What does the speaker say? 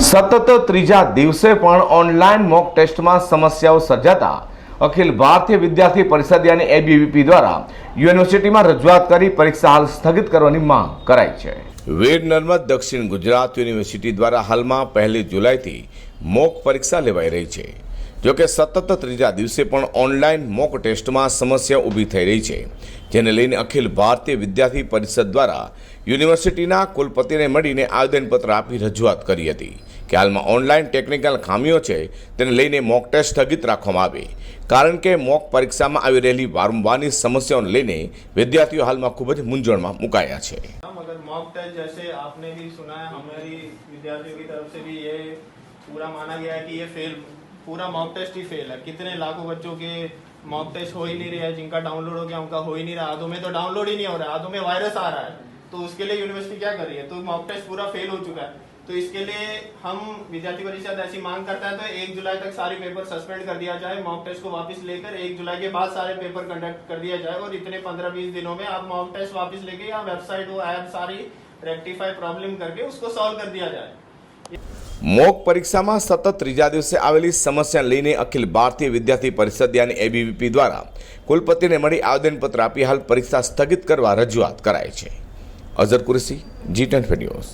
સતત ત્રીજા દિવસે પણ ઓનલાઈન મોક ટેસ્ટમાં સમસ્યાઓ સર્જાતા અખિલ ભારતીય વિદ્યાર્થી પરિષદ અને એબીવીપી દ્વારા યુનિવર્સિટીમાં રજૂઆત કરી પરીક્ષા હાલ સ્થગિત કરવાની માંગ કરાઈ છે. વીર નર્મદ દક્ષિણ ગુજરાત યુનિવર્સિટી દ્વારા હાલમાં પહેલી જુલાઈથી મોક પરીક્ષા લેવાઈ રહી છે. જોકે સતત ત્રીજા દિવસે પણ ઓનલાઈન મોક ટેસ્ટમાં સમસ્યા ઊભી થઈ રહી છે જેને લઈને અખિલ ભારતીય વિદ્યાર્થી પરિષદ દ્વારા યુનિવર્સિટીના કુલપતિને મળીને આવેદનપત્ર આપી રજૂઆત કરી હતી કે હાલમાં ઓનલાઈન ટેકનિકલ ખામીઓ છે તેને લઈને મોક ટેસ્ટ સ્થગિત રાખવામાં આવે કારણ કે મોક પરીક્ષામાં આવી રહેલી વારંવારની સમસ્યાઓને લઈને વિદ્યાર્થીઓ હાલમાં ખૂબ જ મૂંઝવણમાં મુકાયા છે हम अगर मॉक टेस्ट जैसे आपने भी सुना है हमारी विद्यार्थियों की तरफ से भी ये पूरा माना गया है कि ये फेल पूरा मॉक टेस्ट ही फेल है। कितने लाखों बच्चों के मॉक टेस्ट हो ही नहीं रहे हैं, जिनका डाउनलोड हो गया उनका हो ही नहीं रहा। आधों में तो डाउनलोड ही नहीं हो रहा है आधों में वायरस आ रहा है। तो उसके लिए यूनिवर्सिटी क्या कर रही है? तो मॉक टेस्ट पूरा फेल हो चुका है। तो इसके लिए हम विद्यार्थी परिषद ऐसी मांग करता है तो एक जुलाई तक सारे पेपर सस्पेंड कर दिया जाए मॉक टेस्ट को वापस लेकर एक जुलाई के बाद सारे पेपर कंडक्ट कर दिया जाए। और इतने पंद्रह बीस दिनों में आप मॉक टेस्ट वापस लेके या वेबसाइट वो ऐप सारी रेक्टिफाई प्रॉब्लम करके उसको सॉल्व कर दिया जाए। મોક પરીક્ષામાં સતત ત્રીજા દિવસે આવેલી સમસ્યા લઈને અખિલ ભારતીય વિદ્યાર્થી પરિષદ યાની એબીવીપી દ્વારા કુલપતિને મળી આવેદનપત્ર આપી હાલ પરીક્ષા સ્થગિત કરવા રજૂઆત કરાઈ છે. Azhar Qureshi ji ten news